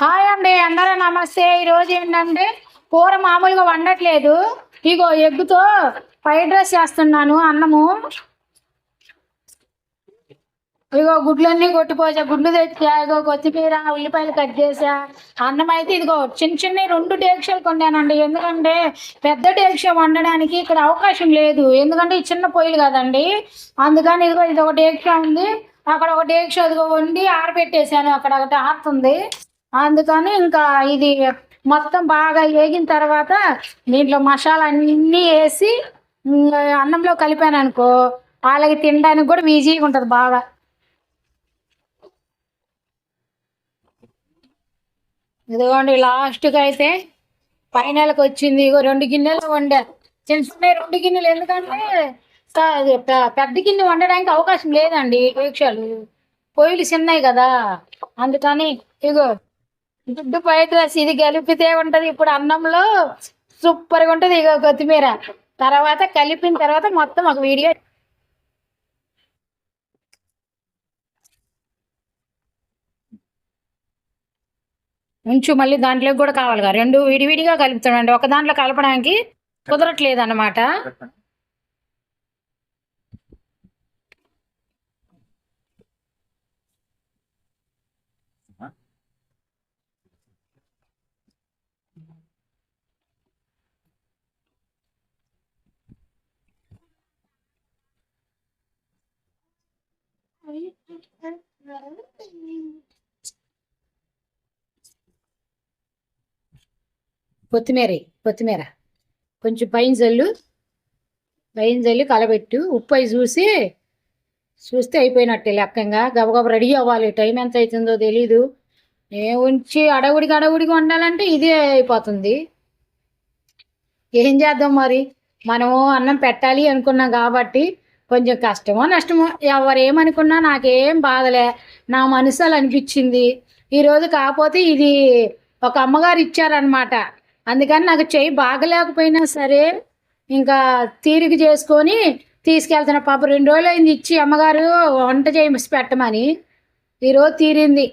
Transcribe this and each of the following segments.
Hi అండి అందరూ నమస్తే. ఈరోజు ఏంటంటే కూర మామూలుగా వండట్లేదు. ఇగో ఎగ్గుతో ఫ్రైడ్ రైస్ చేస్తున్నాను అన్నము. ఇగో గుడ్లన్నీ కొట్టిపోసా గుడ్లు తెచ్చా ఇగో కొత్తిమీర ఉల్లిపాయలు కట్ చేసా. అన్నం అయితే ఇదిగో చిన్న చిన్న రెండు డేక్షలు కొన్నానండి. ఎందుకంటే పెద్ద డేక్ష వండడానికి ఇక్కడ అవకాశం లేదు. ఎందుకంటే చిన్న పొయ్యిలు కదండి. అందుకని ఇదిగో ఇది ఒక డేక్ష ఉంది. అక్కడ ఒక డేక్ష ఇదిగో వండి ఆరబెట్టేశాను. అక్కడ ఒకటి ఆరుతుంది. అందుకని ఇంకా ఇది మొత్తం బాగా వేగిన తర్వాత దీంట్లో మసాలా అన్నీ వేసి అన్నంలో కలిపాను అనుకో వాళ్ళకి తినడానికి కూడా ఈజీగా ఉంటుంది బాగా. ఇదిగోండి లాస్ట్కి అయితే ఫైనల్కి వచ్చింది. ఇగో రెండు గిన్నెలు వండా. చిన్న చిన్న రెండు గిన్నెలు ఎందుకంటే పెద్ద గిన్నె వండడానికి అవకాశం లేదండి పరీక్షలు. పొయ్యిలు చిన్నాయి కదా. అందుకని ఇగో గుడ్డు ఫ్రైడ్ రైస్ ఇది కలిపితే ఉంటది. ఇప్పుడు అన్నంలో సూపర్గా ఉంటది. ఇక కొత్తిమీర. తర్వాత కలిపిన తర్వాత మొత్తం ఒక వీడియో. ఉంచు మళ్ళీ దాంట్లోకి కూడా కావాలిగా రెండు విడివిడిగా కలుపుతామండి. ఒక దాంట్లో కలపడానికి కుదరట్లేదు అన్నమాట కొత్తిమీర కొత్తిమీర. కొంచెం పైన జల్లు పైన జల్లి కలబెట్టు. ఉప్పు అయి చూసి చూస్తే అయిపోయినట్టే లెక్కంగా. గబగబ రెడీ అవ్వాలి. టైం ఎంత అవుతుందో తెలీదు. నేను ఉంచి అడవుడికి అడవుడికి వండాలంటే ఇదే అయిపోతుంది. ఏం చేద్దాం మరి? మనము అన్నం పెట్టాలి అనుకున్నాం కాబట్టి కొంచెం కష్టమో నష్టమో ఎవరేమనుకున్నా నాకేం బాధలే. నా మనసు అలా అనిపించింది ఈరోజు కాకపోతే ఇది ఒక అమ్మగారు ఇచ్చారనమాట అందుకని నాకు చెయ్యి బాగలేకపోయినా సరే ఇంకా తీరిక చేసుకొని తీసుకెళ్తున్నా. పాప రెండు రోజులు అయింది ఇచ్చి అమ్మగారు వంట చేయించి పెట్టమని. ఈరోజు తీరింది.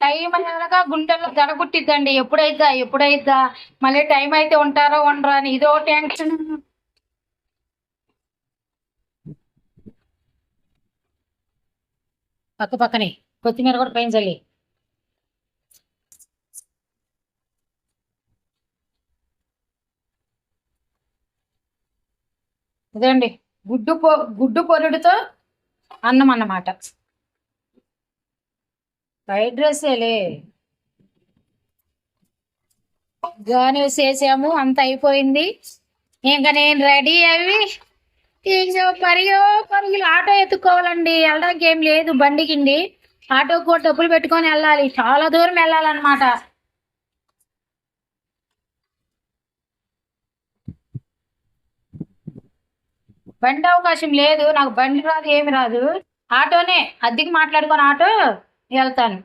టైం అనగా గుండెల్లో దడగుట్టిద్దండి ఎప్పుడైద్దా? ఎప్పుడైద్దా? మళ్ళీ టైం అయితే ఉంటారో ఉండరా అని ఇదో టెన్షన్. పక్క పక్కనే. కొత్తిమీర కూడా పైన చల్లి. ఇదండి గుడ్డు పొ గుడ్డు పొరుడుతో అన్నం అన్నమాట. వైట్ రైసేలే గాని చేసాము అంత అయిపోయింది. ఇంకా నేను రెడీ అవి ఇక పరుగు పరుగులు ఆటో ఎత్తుకోవాలండి. వెళ్ళడానికి ఏం లేదు బండికిండి ఆటో కూడా డబ్బులు పెట్టుకొని వెళ్ళాలి. చాలా దూరం వెళ్ళాలన్నమాట. బండి అవకాశం లేదు. నాకు బండి రాదు ఏమి రాదు. ఆటోనే అద్దెకి మాట్లాడుకొని ఆటో. వెళ్తాను